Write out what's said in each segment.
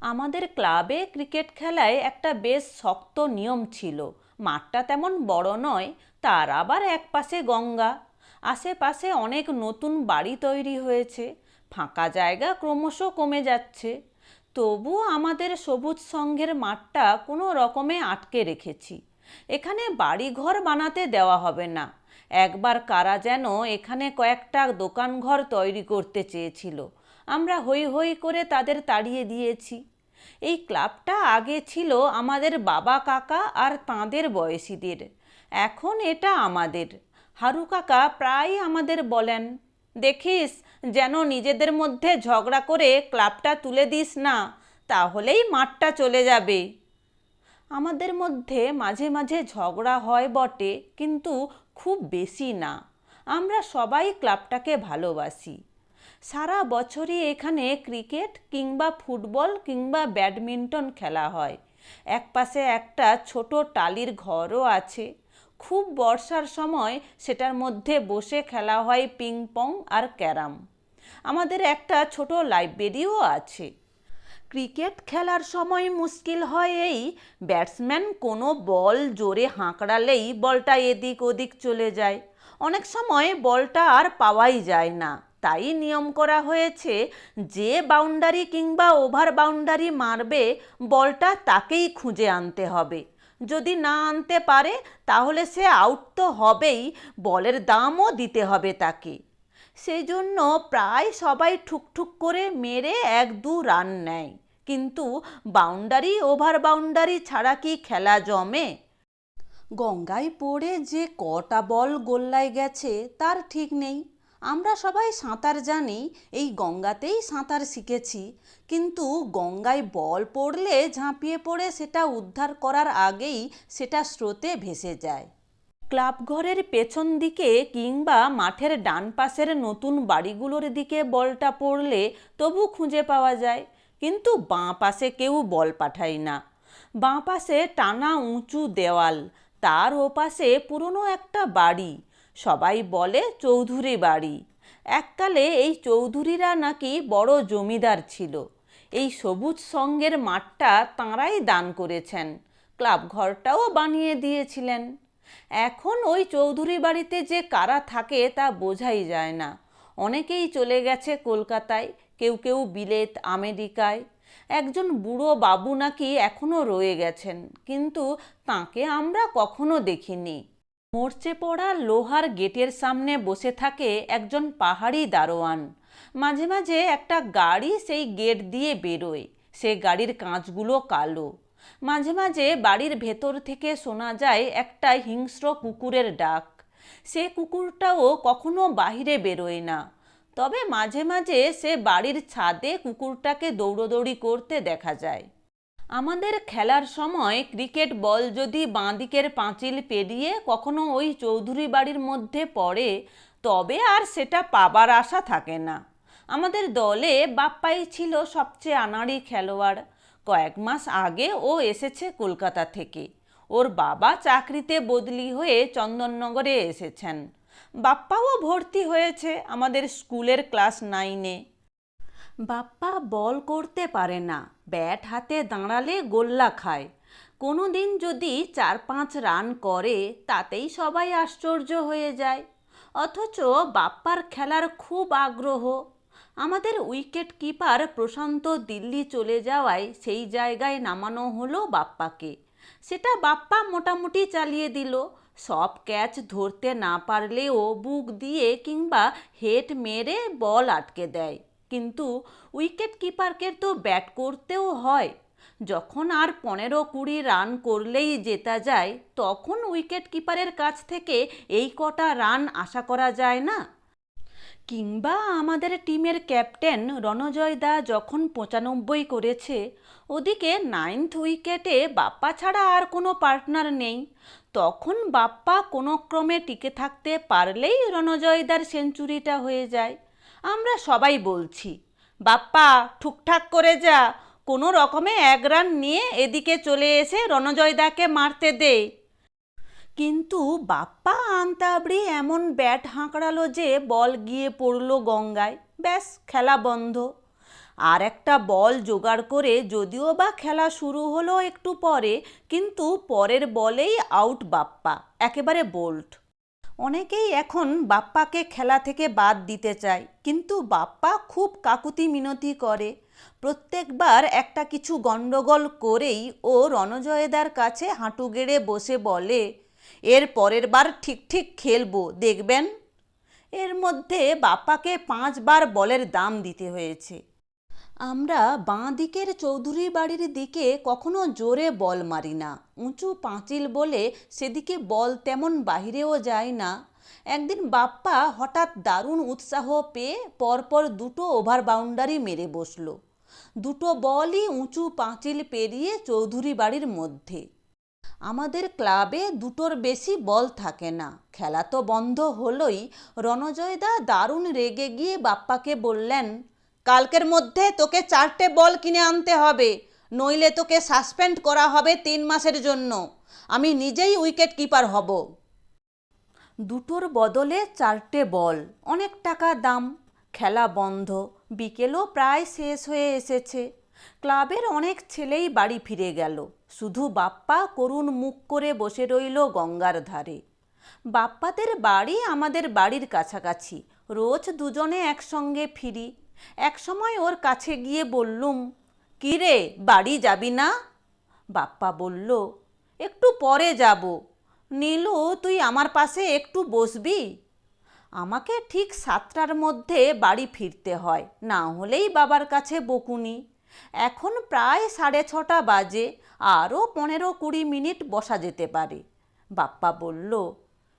আমাদের ক্লাবে ক্রিকেট খেলায় একটা বেশ শক্ত নিয়ম ছিল। মাঠটা তেমন বড় নয়, তার আবার একপাশে গঙ্গা। আশেপাশে অনেক নতুন বাড়ি তৈরি হয়েছে। ফাঁকা জায়গা ক্রমশ কমে যাচ্ছে। তবু আমাদের সবুজ সংঘের মাঠটা কোনো রকমে আটকে রেখেছি। এখানে বাড়িঘর বানাতে দেওয়া হবে না। একবার কারা যেন এখানে কয়েকটা দোকানঘর তৈরি করতে চেয়েছিল। আমরা হই হই করে তাদের তাড়িয়ে দিয়েছি। এই ক্লাবটা আগে ছিল আমাদের বাবা কাকা আর তাঁদের বয়সীদের। এখন এটা আমাদের। হারু কাকা প্রায় আমাদের বলেন, দেখিস, যেন নিজেদের মধ্যে ঝগড়া করে ক্লাবটা তুলে দিস না, তাহলেই মাঠটা চলে যাবে। আমাদের মধ্যে মাঝে মাঝে ঝগড়া হয় বটে, কিন্তু খুব বেশি না। আমরা সবাই ক্লাবটাকে ভালোবাসি। সারা বছরই এখানে ক্রিকেট কিংবা ফুটবল কিংবা ব্যাডমিন্টন খেলা হয়। একপাশে একটা ছোট টালির ঘরও আছে। খুব বর্ষার সময় সেটার মধ্যে বসে খেলা হয় পিং পং আর ক্যারাম। আমাদের একটা ছোট লাইব্রেরিও আছে। ক্রিকেট খেলার সময় মুশকিল হয় এই, ব্যাটসম্যান কোনো বল জোরে হাঁকড়ালেই বলটা এদিক ওদিক চলে যায়। অনেক সময় বলটা আর পাওয়াই যায় না। তাই নিয়ম করা হয়েছে যে বাউন্ডারি কিংবা ওভার বাউন্ডারি মারবে, বলটা তাকেই খুঁজে আনতে হবে। যদি না আনতে পারে, তাহলে সে আউট তো হবেই, বলের দামও দিতে হবে তাকে। সেই জন্য প্রায় সবাই ঠুকঠুক করে মেরে এক দু রান নেয়। কিন্তু বাউন্ডারি, ওভার বাউন্ডারি ছাড়া কি খেলা জমে? গঙ্গায় পড়ে যে কটা বল গোল্লায় গেছে, তার ঠিক নেই। আমরা সবাই সাঁতার জানি, এই গঙ্গাতেই সাঁতার শিখেছি। কিন্তু গঙ্গায় বল পড়লে ঝাঁপিয়ে পড়ে সেটা উদ্ধার করার আগেই সেটা স্রোতে ভেসে যায়। ক্লাব ঘরের পেছন দিকে কিংবা মাঠের ডান পাশের নতুন বাড়িগুলোর দিকে বলটা পড়লে তবু খুঁজে পাওয়া যায়। কিন্তু বাঁ পাশে কেউ বল পাঠায় না। বাঁ পাশে টানা উঁচু দেওয়াল, তার ওপাশে পুরনো একটা বাড়ি। সবাই বলে চৌধুরী বাড়ি। এককালে এই চৌধুরীরা নাকি বড় জমিদার ছিল। এই সবুজ সঙ্গের মাঠটা তাঁরাই দান করেছেন, ক্লাব ঘরটাও বানিয়ে দিয়েছিলেন। এখন ওই চৌধুরী বাড়িতে যে কারা থাকে তা বোঝাই যায় না। অনেকেই চলে গেছে কলকাতায়, কেউ কেউ বিলেত, আমেরিকায়। একজন বুড়ো বাবু নাকি এখনও রয়ে গেছেন, কিন্তু তাকে আমরা কখনো দেখিনি। মরচে পড়া লোহার গেটের সামনে বসে থাকে একজন পাহাড়ি দারোয়ান। মাঝে মাঝে একটা গাড়ি সেই গেট দিয়ে বেরোয়। সে গাড়ির কাঁচগুলো কালো। মাঝে মাঝে বাড়ির ভেতর থেকে শোনা যায় একটা হিংস্র কুকুরের ডাক। সে কুকুরটাও কখনো বাহিরে বেরোয় না। তবে মাঝে মাঝে সে বাড়ির ছাদে কুকুরটাকে দৌড়োদৌড়ি করতে দেখা যায়। আমাদের খেলার সময় ক্রিকেট বল যদি বাঁদিকের পাঁচিল পেরিয়ে কখনো ওই চৌধুরী বাড়ির মধ্যে পড়ে, তবে আর সেটা পাবার আশা থাকে না। আমাদের দলে বাপ্পাই ছিল সবচেয়ে আনাড়ি খেলোয়াড়। কয়েক মাস আগে ও এসেছে কলকাতা থেকে। ওর বাবা চাকরিতে বদলি হয়ে চন্দননগরে এসেছেন। বাপ্পাও ভর্তি হয়েছে আমাদের স্কুলের ক্লাস নাইনে। বাপ্পা বল করতে পারে না। ব্যাট হাতে দাঁড়ালে গোল্লা খায়। কোনো দিন যদি চার পাঁচ রান করে, তাতেই সবাই আশ্চর্য হয়ে যায়। অথচ বাপ্পার খেলার খুব আগ্রহ। আমাদের উইকেট কিপার প্রশান্ত দিল্লি চলে যাওয়ায় সেই জায়গায় নামানো হলো বাপ্পাকে। সেটা বাপ্পা মোটামুটি চালিয়ে দিল। সব ক্যাচ ধরতে না পারলেও বুক দিয়ে কিংবা হেড মেরে বল আটকে দেয়। কিন্তু উইকেট কিপারকে তো ব্যাট করতেও হয়। যখন আর পনেরো কুড়ি রান করলেই জেতা যায়, তখন উইকেট কিপারের কাছ থেকে এই কটা রান আশা করা যায় না। কিংবা আমাদের টিমের ক্যাপ্টেন রণজয় দা যখন পঁচানব্বই করেছে, ওদিকে নাইন্থ উইকেটে বাপ্পা ছাড়া আর কোনো পার্টনার নেই। তখন বাপ্পা কোনো ক্রমে টিকে থাকতে পারলেই রণজয়দার সেঞ্চুরিটা হয়ে যায়। আমরা সবাই বলছি, বাপ্পা, ঠুকঠাক করে যা। কোনো রকমে এক রান নিয়ে এদিকে চলে এসে রণজয়দাকে মারতে দে। কিন্তু বাপ্পা আন্তাবড়ি এমন ব্যাট হাঁকড়ালো যে বল গিয়ে পড়ল গঙ্গায়। ব্যাস, খেলা বন্ধ। আর একটা বল জোগাড় করে যদিও বা খেলা শুরু হলো একটু পরে, কিন্তু পরের বলেই আউট বাপ্পা, একেবারে বোল্ট অনেকেই এখন বাপ্পাকে খেলা থেকে বাদ দিতে চায়, কিন্তু বাপ্পা খুব কাকুতি মিনতি করে। প্রত্যেকবার একটা কিছু গণ্ডগোল করেই ও রণজয়দার কাছে হাঁটু গেড়ে বসে বলে, এর পরের বার ঠিক ঠিক খেলব, দেখবেন? এর মধ্যে বাপ্পাকে পাঁচবার বলের দাম দিতে হয়েছে। আমরা বাঁ দিকের চৌধুরী বাড়ির দিকে কখনো জোরে বল মারি না। উঁচু পাঁচিল বলে সেদিকে বল তেমন বাহিরেও যায় না। একদিন বাপ্পা হঠাৎ দারুণ উৎসাহ পেয়ে পরপর দুটো ওভার বাউন্ডারি মেরে বসল। দুটো বলই উঁচু পাঁচিল পেরিয়ে চৌধুরী বাড়ির মধ্যে। আমাদের ক্লাবে দুটোর বেশি বল থাকে না। খেলা তো বন্ধ হলোই। রণজয়দা দারুণ রেগে গিয়ে বাপ্পাকে বললেন কালকের মধ্যে তোকে চারটে বল কিনে আনতে হবে, নইলে তোকে সাসপেন্ড করা হবে তিন মাসের জন্য। আমি নিজেই উইকেট কিপার হব। দুটোর বদলে চারটে বল, অনেক টাকা দাম। খেলা বন্ধ, বিকেলও প্রায় শেষ হয়ে এসেছে। ক্লাবের অনেক ছেলেই বাড়ি ফিরে গেল। শুধু বাপ্পা করুণ মুখ করে বসে রইল গঙ্গার ধারে। বাপ্পাদের বাড়ি আমাদের বাড়ির কাছাকাছি। রোজ দুজনে একসঙ্গে ফিরি। একসময় ওর কাছে গিয়ে বললুম "কি রে বাড়ি যাবি না? বাপ্পা বলল, একটু পরে যাব। নীলু, তুই আমার পাশে একটু বসবি? আমাকে ঠিক সাতটার মধ্যে বাড়ি ফিরতে হয়, না হলেই বাবার কাছে বকুনি। এখন প্রায় সাড়ে ছটা বাজে, আরও পনেরো কুড়ি মিনিট বসা যেতে পারে। বাপ্পা বলল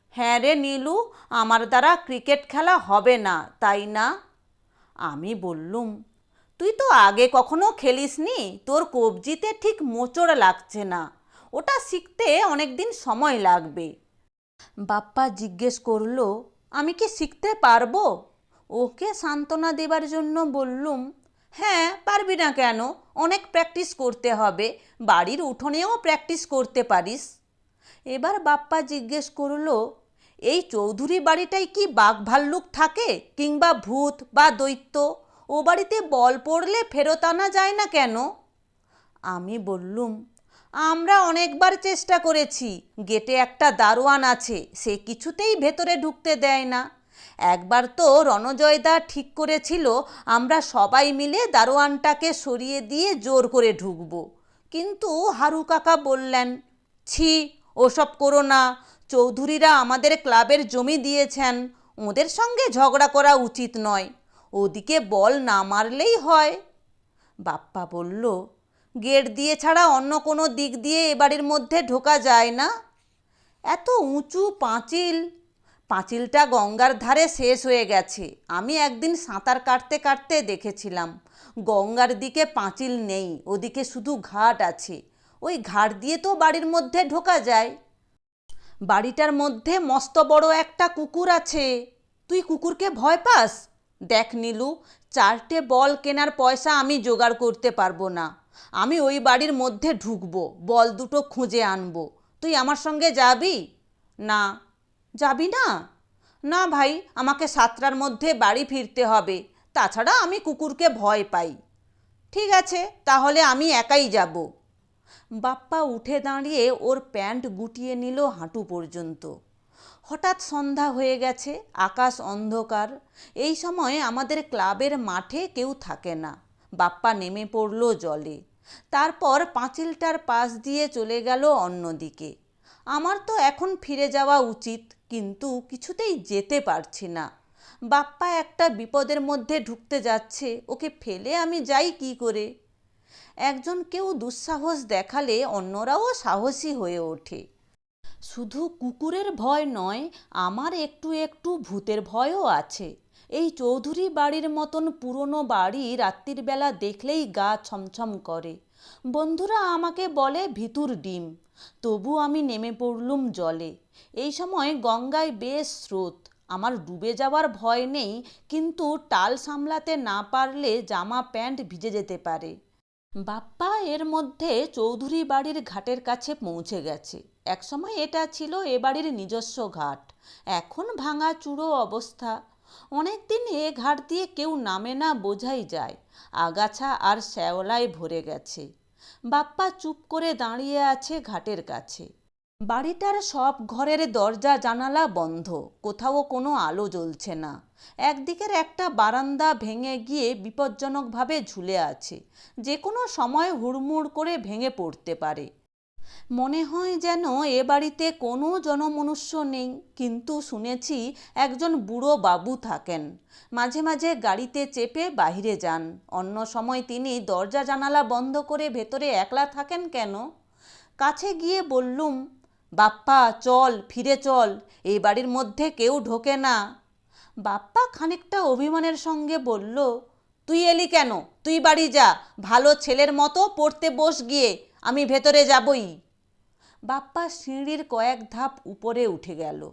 হ্যাঁ রে নীলু, আমার দ্বারা ক্রিকেট খেলা হবে না, তাই না? আমি বললুম, তুই তো আগে কখনো খেলিসনি? তোর কবজিতে ঠিক মোচড় লাগছে না। ওটা শিখতে অনেক দিন সময় লাগবে। বাপ্পা জিজ্ঞেস করল, আমি কি শিখতে পারব? ওকে সান্ত্বনা দেবার জন্য বললুম হ্যাঁ পারবি না কেন? অনেক প্র্যাকটিস করতে হবে। বাড়ির উঠোনেও প্র্যাকটিস করতে পারিস। এবার বাপ্পা জিজ্ঞেস করল এই চৌধুরী বাড়িটায় কি বাঘ ভাল্লুক থাকে কিংবা ভূত বা দৈত্য? ও বাড়িতে বল পড়লে ফেরত আনা যায় না কেন? আমি বললুম, আমরা অনেকবার চেষ্টা করেছি। গেটে একটা দারোয়ান আছে, সে কিছুতেই ভেতরে ঢুকতে দেয় না। একবার তো রণজয়দা ঠিক করেছিল, আমরা সবাই মিলে দারোয়ানটাকে সরিয়ে দিয়ে জোর করে ঢুকবো। কিন্তু হারু কাকা বললেন, ছি, ওসব করো না। চৌধুরীরা আমাদের ক্লাবের জমি দিয়েছেন। ওদের সঙ্গে ঝগড়া করা উচিত নয়। ওদিকে বল না মারলেই হয়। বাপ্পা বলল, গেট দিয়ে ছাড়া অন্য কোনো দিক দিয়ে এ বাড়ির মধ্যে ঢোকা যায় না। এত উঁচু পাঁচিল। পাঁচিলটা গঙ্গার ধারে শেষ হয়ে গেছে। আমি একদিন সাঁতার কাটতে কাটতে দেখেছিলাম। গঙ্গার দিকে পাঁচিল নেই, ওদিকে শুধু ঘাট আছে। ওই ঘাট দিয়ে তো বাড়ির মধ্যে ঢোকা যায়। বাড়িটার মধ্যে মস্ত বড় একটা কুকুর আছে। তুই কুকুরকে ভয় পাস? দেখ নীলু, চারটে বল কেনার পয়সা আমি জোগাড় করতে পারব না। আমি ওই বাড়ির মধ্যে ঢুকবো, বল দুটো খুঁজে আনব। তুই আমার সঙ্গে যাবি? না। যাবি না? না ভাই, আমাকে সাতটার মধ্যে বাড়ি ফিরতে হবে। তাছাড়া আমি কুকুরকে ভয় পাই। ঠিক আছে, তাহলে আমি একাই যাব। বাপ্পা উঠে দাঁড়িয়ে ওর প্যান্ট গুটিয়ে নিল হাঁটু পর্যন্ত। হঠাৎ সন্ধ্যা হয়ে গেছে, আকাশ অন্ধকার। এই সময় আমাদের ক্লাবের মাঠে কেউ থাকে না। বাপ্পা নেমে পড়ল জলে। তারপর পাঁচিলটার পাশ দিয়ে চলে গেল অন্যদিকে। আমার তো এখন ফিরে যাওয়া উচিত, কিন্তু কিছুতেই যেতে পারছি না। বাপ্পা একটা বিপদের মধ্যে ঢুকতে যাচ্ছে, ওকে ফেলে আমি যাই কি করে? একজন কেউ দুঃসাহস দেখালে অন্যরাও সাহসী হয়ে ওঠে। শুধু কুকুরের ভয় নয়, আমার একটু একটু ভূতের ভয়ও আছে। এই চৌধুরী বাড়ির মতন পুরনো বাড়ি রাত্রির বেলা দেখলেই গা ছমছম করে। বন্ধুরা আমাকে বলে ভিতুর ডিম। তবু আমি নেমে পড়লুম জলে। এই সময় গঙ্গায় বেশ স্রোত। আমার ডুবে যাওয়ার ভয় নেই, কিন্তু টাল সামলাতে না পারলে জামা প্যান্ট ভিজে যেতে পারে। বাপ্পা এর মধ্যে চৌধুরী বাড়ির ঘাটের কাছে পৌঁছে গেছে। একসময় এটা ছিল এ বাড়ির নিজস্ব ঘাট। এখন ভাঙা চূড়ো অবস্থা। অনেকদিন এ ঘাট দিয়ে কেউ নামে না বোঝাই যায়। আগাছা আর শ্যাওলায় ভরে গেছে। বাপ্পা চুপ করে দাঁড়িয়ে আছে ঘাটের কাছে। বাড়িটার সব ঘরের দরজা, জানালা বন্ধ। কোথাও কোনো আলো জ্বলছে না। একদিকের একটা বারান্দা ভেঙে গিয়ে বিপজ্জনকভাবে ঝুলে আছে। যে কোনো সময় হুড়মুড় করে ভেঙে পড়তে পারে। মনে হয় যেন এ বাড়িতে কোনো জনমনুষ্য নেই, কিন্তু শুনেছি একজন বুড়ো বাবু থাকেন। মাঝে মাঝে গাড়িতে চেপে বাইরে যান। অন্য সময় তিনি দরজা, জানালা বন্ধ করে ভেতরে একলা থাকেন কেন? কাছে গিয়ে বললুম বাপ্পা, চল, ফিরে চল, এই বাড়ির মধ্যে কেউ ঢোকে না। বাপ্পা খানিকটা অভিমানের সঙ্গে বলল, তুই এলি কেন? তুই বাড়ি যা, ভালো ছেলের মতো পড়তে বস গিয়ে, আমি ভেতরে যাবই। বাপ্পা সিঁড়ির কয়েক ধাপ উপরে উঠে গেল।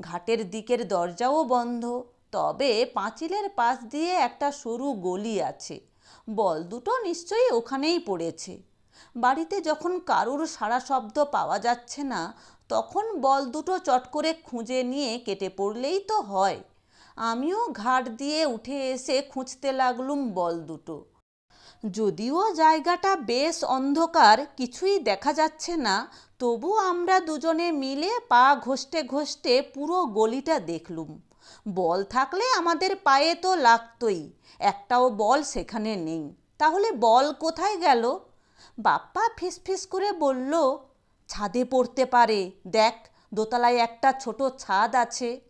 ঘাটের দিকের দরজাও বন্ধ, তবে পাঁচিলের পাশ দিয়ে একটা সরু গলি আছে। বল দুটো নিশ্চয়ই ওখানেই পড়েছে। বাড়িতে যখন কারুর সারা শব্দ পাওয়া যাচ্ছে না, তখন বল দুটো চট করে খুঁজে নিয়ে কেটে পড়লেই তো হয়। আমিও ঘাট দিয়ে উঠে এসে খুঁজতে লাগলুম বল দুটো। যদিও জায়গাটা বেশ অন্ধকার, কিছুই দেখা যাচ্ছে না, তবু আমরা দুজনে মিলে পা ঘষতে ঘষতে পুরো গলিটা দেখলুম। বল থাকলে আমাদের পায়ে তো লাগতই, একটাও বল সেখানে নেই। তাহলে বল কোথায় গেল? বাপ্পা ফিসফিস করে বলল, ছাদে পড়তে পারে। দেখ, দোতলায় একটা ছোট ছাদ আছে।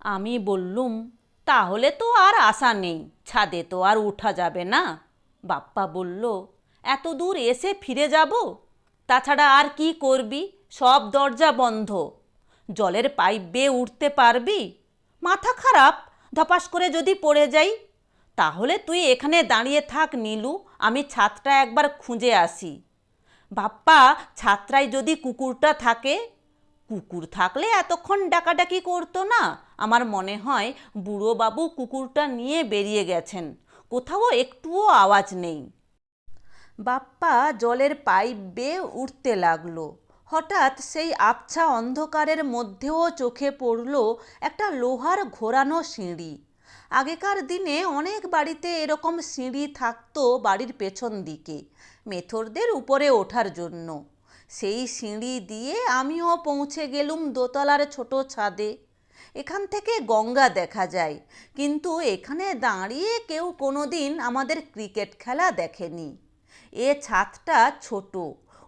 আমি বললুম, তাহলে তো আর আশা নেই। ছাদে তো আর উঠা যাবে না। বাপ্পা বলল, এত দূর এসে ফিরে যাব? তাছাড়া আর কি করবি? সব দরজা বন্ধ। জলের পাইপ বেয়ে উঠতে পারবি? মাথা খারাপ? ধপাস করে যদি পড়ে যাই তাহলে তুই এখানে দাঁড়িয়ে থাক, নীলু। আমি ছাদটা একবার খুঁজে আসি। বাপ্পা ছাত্রায় যদি কুকুরটা থাকে? কুকুর থাকলে এতক্ষণ ডাকাডাকি করতো না। আমার মনে হয় বুড়োবাবু কুকুরটা নিয়ে বেরিয়ে গেছেন। কোথাও একটুও আওয়াজ নেই। বাপ্পা জলের পাইপ বেয়ে উঠতে লাগল। হঠাৎ সেই আবছা অন্ধকারের মধ্যেও চোখে পড়ল একটা লোহার ঘোরানো সিঁড়ি। আগেকার দিনে অনেক বাড়িতে এরকম সিঁড়ি থাকতো বাড়ির পেছন দিকে, মেথরদের উপরে ওঠার জন্য। সেই সিঁড়ি দিয়ে আমিও পৌঁছে গেলুম দোতলার ছোট ছাদে। এখান থেকে গঙ্গা দেখা যায়, কিন্তু এখানে দাঁড়িয়ে কেউ কোনোদিন আমাদের ক্রিকেট খেলা দেখেনি। এ ছাদটা ছোট,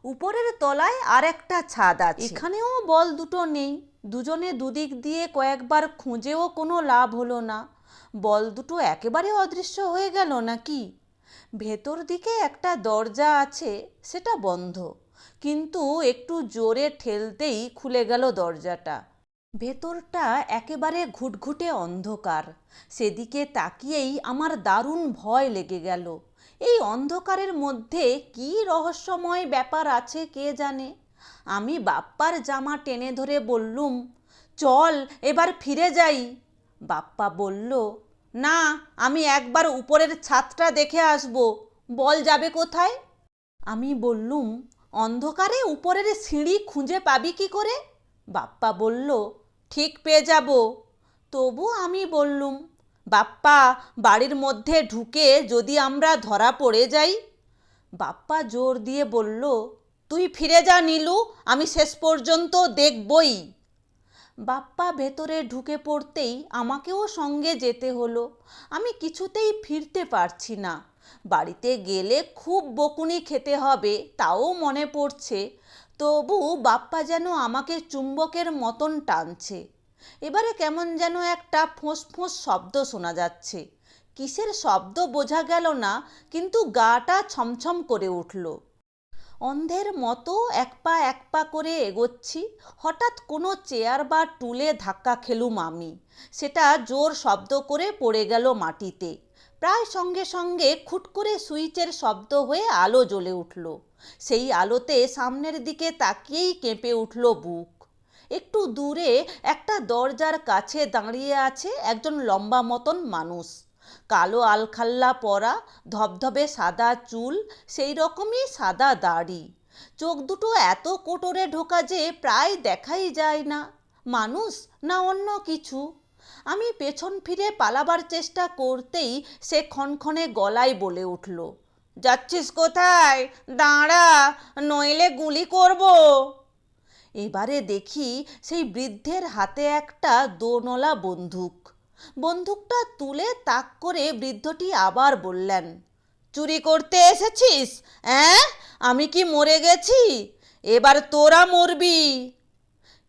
উপরের তলায় আর একটা ছাদ আছে। এখানেও বল দুটো নেই, দুজনে দুদিক দিয়ে কয়েকবার খুঁজেও কোনো লাভ হলো না। বল দুটো একেবারে অদৃশ্য হয়ে গেল নাকি? ভেতর দিকে একটা দরজা আছে, সেটা বন্ধ। কিন্তু একটু জোরে ঠেলতেই খুলে গেল দরজাটা। ভেতরটা একেবারে ঘুটঘুটে অন্ধকার। সেদিকে তাকিয়েই আমার দারুণ ভয় লেগে গেল। এই অন্ধকারের মধ্যে কি রহস্যময় ব্যাপার আছে কে জানে? আমি বাপ্পার জামা টেনে ধরে বললুম, চল, এবার ফিরে যাই। বাপ্পা বলল, না, আমি একবার উপরের ছাদটা দেখে আসব। বল যাবে কোথায়? আমি বললুম, অন্ধকারে উপরের সিঁড়ি খুঁজে পাবি কি করে? বাপ্পা বলল, ঠিক পেয়ে যাব। তবু আমি বললুম, বাপ্পা, বাড়ির মধ্যে ঢুকে যদি আমরা ধরা পড়ে যাই? বাপ্পা জোর দিয়ে বলল, তুই ফিরে যা নীলু, আমি শেষ পর্যন্ত দেখবই। বাপ্পা ভেতরে ঢুকে পড়তেই আমাকেও সঙ্গে যেতে হলো। আমি কিছুতেই ফিরতে পারছি না। বাড়িতে গেলে খুব বকুনি খেতে হবে, তাও মনে পড়ছে। তবু বাপ্পা যেন আমাকে চুম্বকের মতন টানছে। এবারে কেমন যেন একটা ফোঁস ফোঁস শব্দ শোনা যাচ্ছে। কিসের শব্দ বোঝা গেল না, কিন্তু গাটা ছমছম করে উঠল। অন্ধের মতো এক পা এক পা করে এগোচ্ছি। হঠাৎ কোনো চেয়ার বা টুলে ধাক্কা খেলুম আমি। সেটা জোর শব্দ করে পড়ে গেল মাটিতে। প্রায় সঙ্গে সঙ্গে খুট করে সুইচের শব্দ হয়ে আলো জ্বলে উঠল। সেই আলোতে সামনের দিকে তাকিয়েই কেঁপে উঠল বুক। একটু দূরে একটা দরজার কাছে দাঁড়িয়ে আছে একজন লম্বা মতন মানুষ। কালো আলখাল্লা পরা, ধবধবে সাদা চুল, সেই রকমই সাদা দাড়ি। চোখ দুটো এত কোটরে ঢোকা যে প্রায় দেখাই যায় না। মানুষ না অন্য কিছু? আমি পেছন ফিরে পালাবার চেষ্টা করতেই সে ক্ষণক্ষণে গলায় বলে উঠল, যাচ্ছিস কোথায়? দাঁড়া, নইলে গুলি করব। এবারে দেখি সেই বৃদ্ধের হাতে একটা দোনলা বন্দুক। বন্দুকটা তুলে তাক করে বৃদ্ধটি আবার বললেন, চুরি করতে এসেছিস হ্যাঁ আমি কি মরে গেছি? এবার তোরা মরবি।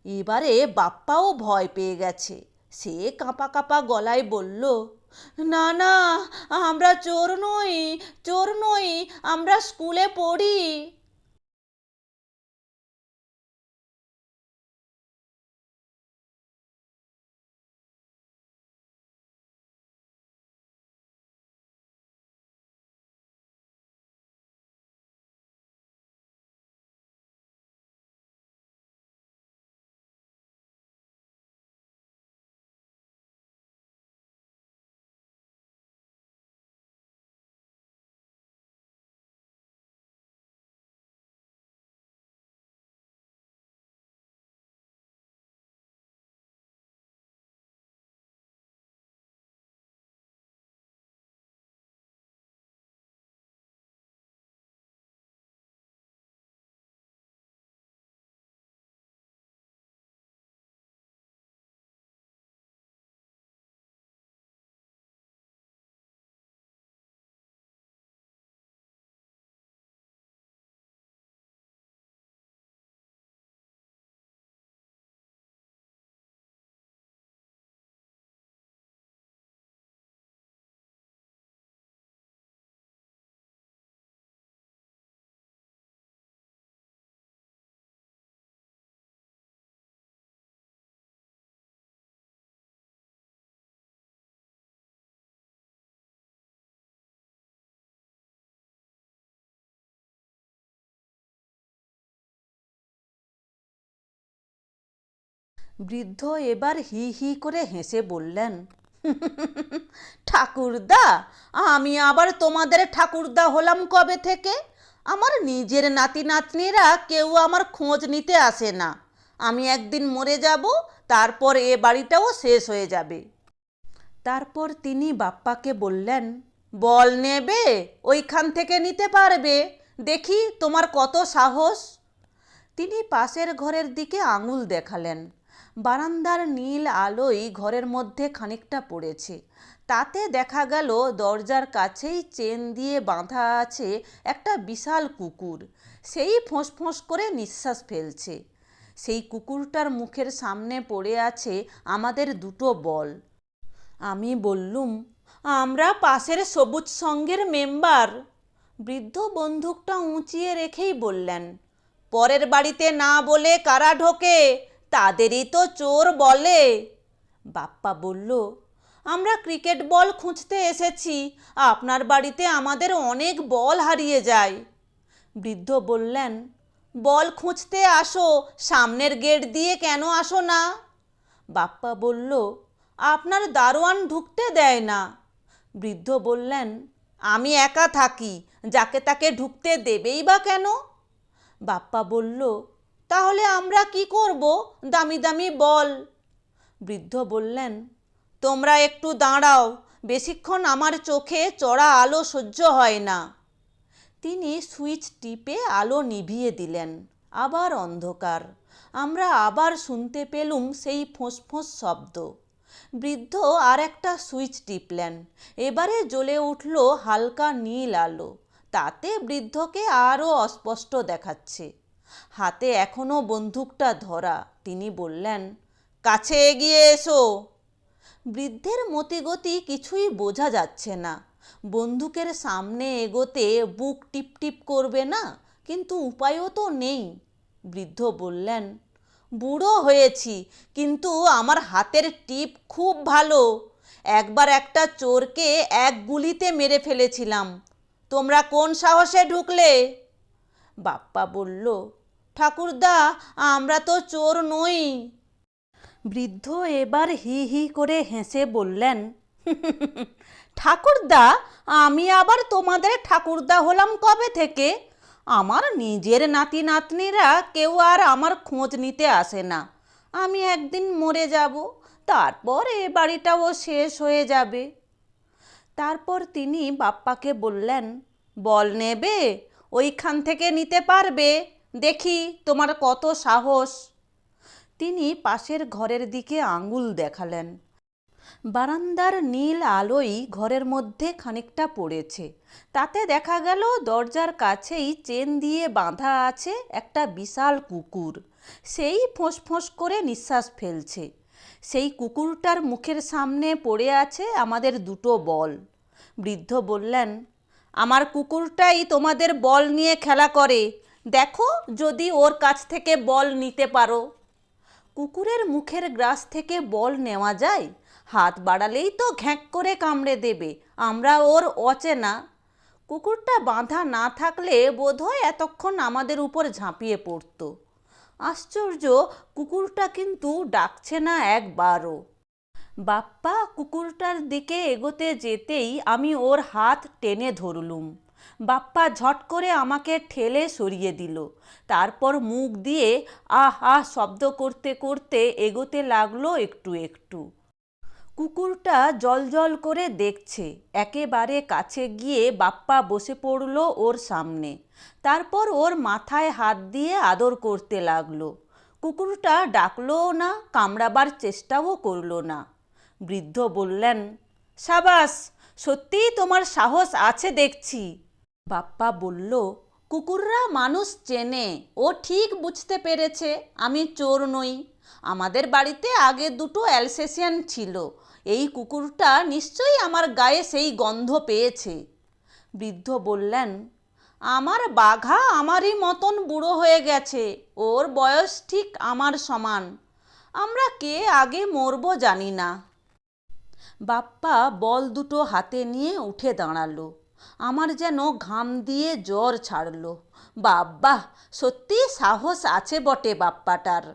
এবারে বাপ্পাও ভয় পেয়ে গেছে। সে কাঁপা কাঁপা গলায় বলল, না না, আমরা চোর নই চোর নই, আমরা স্কুলে পড়ি। বৃদ্ধ এবার হি হি করে হেসে বললেন, ঠাকুরদা, আমি আবার তোমাদের ঠাকুরদা হলাম কবে থেকে? আমার নিজের নাতি নাতনিরা কেউ আমার খোঁজ নিতে আসে না। আমি একদিন মরে যাব, তারপর এ বাড়িটাও শেষ হয়ে যাবে। তারপর তিনি বাপ্পাকে বললেন, বল নেবে, ওইখান থেকে নিতে পারবে। দেখি তোমার কত সাহস? তিনি পাশের ঘরের দিকে আঙুল দেখালেন। বারান্দার নীল আলোই ঘরের মধ্যে খানিকটা পড়েছে। তাতে দেখা গেল, দরজার কাছেই চেন দিয়ে বাঁধা আছে একটা বিশাল কুকুর। সেই ফোঁস ফোঁস করে নিঃশ্বাস ফেলছে। সেই কুকুরটার মুখের সামনে পড়ে আছে আমাদের দুটো বল। আমি বললুম, আমরা পাশের সবুজ সঙ্গের মেম্বার। বৃদ্ধ বন্দুকটা উঁচিয়ে রেখেই বললেন, পরের বাড়িতে না বলে কারা ঢোকে? তাদেরই তো চোর বলে। বাপ্পা বলল, আমরা ক্রিকেট বল খুঁজতে এসেছি। আপনার বাড়িতে আমাদের অনেক বল হারিয়ে যায়। বৃদ্ধ বললেন, বল খুঁজতে আসো, সামনের গেট দিয়ে কেন আসো না? বাপ্পা বলল, আপনার দারোয়ান ঢুকতে দেয় না। বৃদ্ধ বললেন, আমি একা থাকি, যাকে তাকে ঢুকতে দেবেই বা কেন? বাপ্পা বলল তাহলে আমরা কি করব? দামি দামি বল। বৃদ্ধ বললেন, তোমরা একটু দাঁড়াও, বেশিক্ষণ আমার চোখে চড়া আলো সহ্য হয় না। তিনি সুইচ টিপে আলো নিভিয়ে দিলেন। আবার অন্ধকার। আমরা আবার শুনতে পেলুম সেই ফোঁস শব্দ। বৃদ্ধ আর একটা সুইচ টিপলেন। এবারে জ্বলে উঠল হালকা নীল আলো। তাতে বৃদ্ধকে আরও অস্পষ্ট দেখাচ্ছে। হাতে এখনও বন্দুকটা ধরা। তিনি বললেন, কাছে এগিয়ে এসো। বৃদ্ধের মতিগতি কিছুই বোঝা যাচ্ছে না। বন্দুকের সামনে এগোতে বুক টিপ টিপ করবে না, কিন্তু উপায়ও তো নেই। বৃদ্ধ বললেন, বুড়ো হয়েছি, কিন্তু আমার হাতের টিপ খুব ভালো। একবার একটা চোরকে এক গুলিতে মেরে ফেলেছিলাম। তোমরা কোন সাহসে ঢুকলে? বাপ্পা বলল ঠাকুরদা, আমরা তো চোর নই। বৃদ্ধ এবার হি হি করে হেসে বললেন, ঠাকুরদা, আমি আবার তোমাদের ঠাকুরদা হলাম কবে থেকে? আমার নিজের নাতি নাতনিরা কেউ আর আমার খোঁজ নিতে আসে না। আমি একদিন মরে যাব, তারপর এ বাড়িটাও শেষ হয়ে যাবে। তারপর তিনি বাপ্পাকে বললেন, বল নেবে, ওইখান থেকে নিতে পারবে। দেখি তোমার কত সাহস। তিনি পাশের ঘরের দিকে আঙুল দেখালেন। বারান্দার নীল আলোই ঘরের মধ্যে খানিকটা পড়েছে। তাতে দেখা গেল দরজার কাছেই চেন দিয়ে বাঁধা আছে একটা বিশাল কুকুর। সেই ফোঁস ফোঁস করে নিঃশ্বাস ফেলছে। সেই কুকুরটার মুখের সামনে পড়ে আছে আমাদের দুটো বল। বৃদ্ধ বললেন, আমার কুকুরটাই তোমাদের বল নিয়ে খেলা করে। দেখো যদি ওর কাছ থেকে বল নিতে পারো। কুকুরের মুখের গ্রাস থেকে বল নেওয়া যায়। হাত বাড়ালেই তো ঘ্যাঁক করে কামড়ে দেবে, আমরা ওর অচেনা। কুকুরটা বাঁধা না থাকলে বোধহয় এতক্ষণ আমাদের উপর ঝাঁপিয়ে পড়তো। আশ্চর্য, কুকুরটা কিন্তু ডাকছে না একবারও। বাপ্পা, কুকুরটার দিকে এগোতে যেতেই আমি ওর হাত টেনে ধরলুম। বাপ্পা ঝট করে আমাকে ঠেলে সরিয়ে দিল। তারপর মুখ দিয়ে আহ আহ শব্দ করতে করতে এগোতে লাগল একটু একটু। কুকুরটা জল জল করে দেখছে। একেবারে কাছে গিয়ে বাপ্পা বসে পড়ল ওর সামনে। তারপর ওর মাথায় হাত দিয়ে আদর করতে লাগল। কুকুরটা ডাকলোও না, কামড়াবার চেষ্টাও করল না। বৃদ্ধ বললেন, সাবাস, সত্যিই তোমার সাহস আছে দেখছি। বাপ্পা বলল, কুকুররা মানুষ চেনে। ও ঠিক বুঝতে পেরেছে, আমি চোর নই। আমাদের বাড়িতে আগে দুটো অ্যালসেসিয়ান ছিল। এই কুকুরটা নিশ্চয়ই আমার গায়ে সেই গন্ধ পেয়েছে। বৃদ্ধ বললেন, আমার বাঘা আমারই মতন বুড়ো হয়ে গেছে। ওর বয়স ঠিক আমার সমান। আমরা কে আগে মরবো জানি না। বাপ্পা বল দুটো হাতে নিয়ে উঠে দাঁড়াল। আমার যেন ঘাম দিয়ে জ্বর ছাড়লো। বাব্বা, সত্যি সাহস আছে বটে বাপ্পাটার।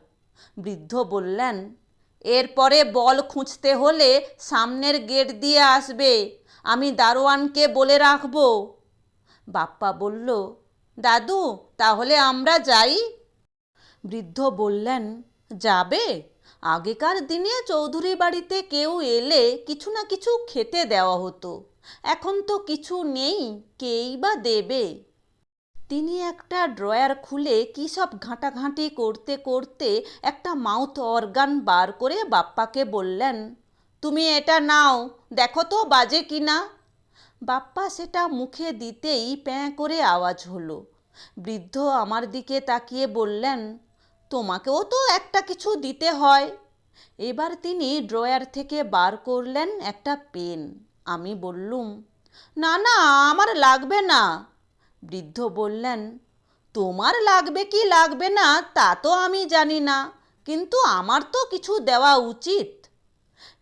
বৃদ্ধ বললেন, এরপরে বল খুঁজতে হলে সামনের গেট দিয়ে আসবে। আমি দারোয়ানকে বলে রাখব। বাপ্পা বলল, দাদু, তাহলে আমরা যাই। বৃদ্ধ বললেন, যাবে। আগেকার দিনে চৌধুরী বাড়িতে কেউ এলে কিছু না কিছু খেতে দেওয়া হতো। এখন তো কিছু নেই, কেই বা দেবে? তিনি একটা ড্রয়ার খুলে কী সব ঘাঁটাঘাঁটি করতে করতে একটা মাউথ অর্গান বার করে বাপ্পাকে বললেন, তুমি এটা নাও, দেখো তো বাজে কি না? বাপ্পা সেটা মুখে দিতেই প্যাঁ করে আওয়াজ হলো। বৃদ্ধ আমার দিকে তাকিয়ে বললেন, তোমাকেও তো একটা কিছু দিতে হয়। এবার তিনি ড্রয়ার থেকে বার করলেন একটা পেন। আমি বললুম, না না, আমার লাগবে না। বৃদ্ধ বললেন, তোমার লাগবে কি লাগবে না, তা তো আমি জানি না, কিন্তু আমার তো কিছু দেওয়া উচিত।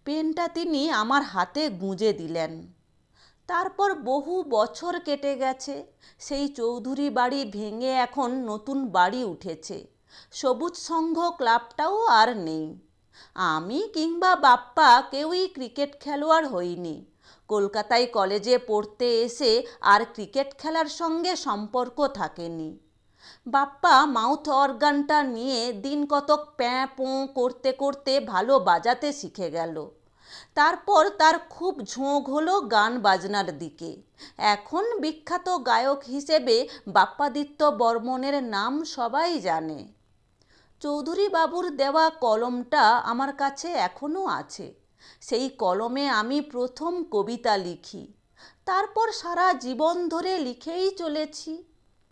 পেনটা তিনি আমার হাতে গুঁজে দিলেন। তারপর বহু বছর কেটে গেছে, সেই চৌধুরী বাড়ি ভেঙে এখন নতুন বাড়ি উঠেছে। সবুজ সংঘ ক্লাবটাও আর নেই। আমি কিংবা বাপ্পা কেউই ক্রিকেট খেলোয়াড় হইনি। কলকাতায় কলেজে পড়তে এসে আর ক্রিকেট খেলার সঙ্গে সম্পর্ক থাকেনি। বাপ্পা মাউথ অর্গানটা নিয়ে দিন কতক প্যাঁ পোঁ করতে করতে ভালো বাজাতে শিখে গেল। তারপর তার খুব ঝোঁক হলো গান বাজনার দিকে। এখন বিখ্যাত গায়ক হিসেবে বাপ্পাদিত্য বর্মনের নাম সবাই জানে। চৌধুরী বাবুর দেওয়া কলমটা আমার কাছে এখনও আছে। সেই কলমে আমি প্রথম কবিতা লিখি। তারপর সারা জীবন ধরে লিখেই চলেছি।